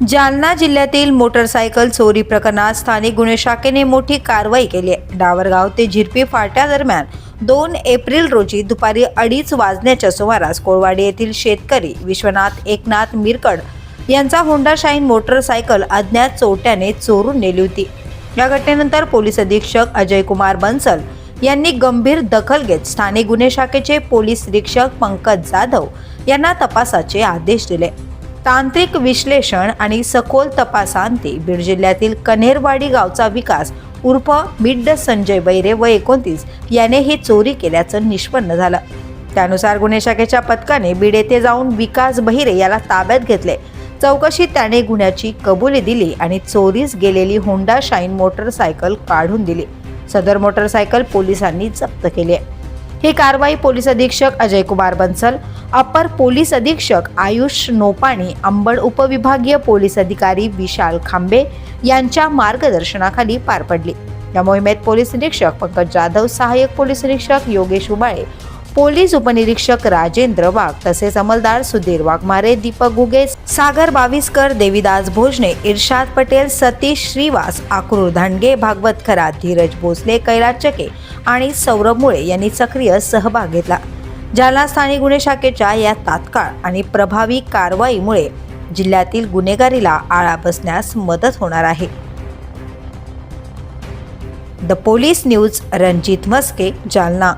जालना जिल्ह्यातील मोटरसायकल चोरी प्रकरणात स्थानिक गुन्हे शाखेने मोठी कारवाई केली आहे. डावरगाव ते झिरपी फाट्या दरम्यान दोन एप्रिल रोजी दुपारी अडीच वाजण्याच्या सुमारास कोळवाडी येथील शेतकरी विश्वनाथ एकनाथ मिरकड यांचा होंडा शाईन मोटरसायकल अज्ञात चोरट्याने चोरून नेली होती. या घटनेनंतर पोलीस अधीक्षक अजय कुमार बन्सल यांनी गंभीर दखल घेत स्थानिक गुन्हे शाखेचे पोलीस निरीक्षक पंकज जाधव यांना तपासाचे आदेश दिले. तांत्रिक विश्लेषण आणि सखोल तपासांती बीड जिल्ह्यातील कनेरवाडी गावचा विकास उर्फ मिड्ड संजय बैरे व एकोणतीस याने ही चोरी केल्याचं निष्पन्न झालं. त्यानुसार गुन्हे शाखेच्या पथकाने बीड येथे जाऊन विकास बहिरे याला ताब्यात घेतले. चौकशीत त्याने गुन्ह्याची कबुली दिली आणि चोरीस गेलेली होंडा शाईन मोटरसायकल काढून दिली. सदर मोटरसायकल पोलिसांनी जप्त केली ही कारवाई पोलीस अधीक्षक अजय कुमार बन्सल अपर पोलीस अधीक्षक आयुष नोपाणी अंबड उपविभागीय पोलीस अधिकारी विशाल खांबे यांच्या मार्गदर्शनाखाली पार पडली. या मोहिमेत पोलीस निरीक्षक पंकज जाधव सहाय्यक पोलीस निरीक्षक योगेश उबाळे पोलीस उपनिरीक्षक राजेंद्र वाघ तसेच अंमलदार सुधीर वाघमारे दीपक गुगे सागर बाविस्कर देविदास भोजने इर्शाद पटेल सतीश श्रीवास आक्रूर धांडगे भागवत खरा धीरज भोसले कैलास चके आणि सौरभ मुळे यांनी सक्रिय सहभाग घेतला. जालना स्थानिक गुन्हे शाखेच्या या तात्काळ आणि प्रभावी कारवाईमुळे जिल्ह्यातील गुन्हेगारीला आळा बसण्यास मदत होणार आहे. The police news Ranjit Maske Jalna.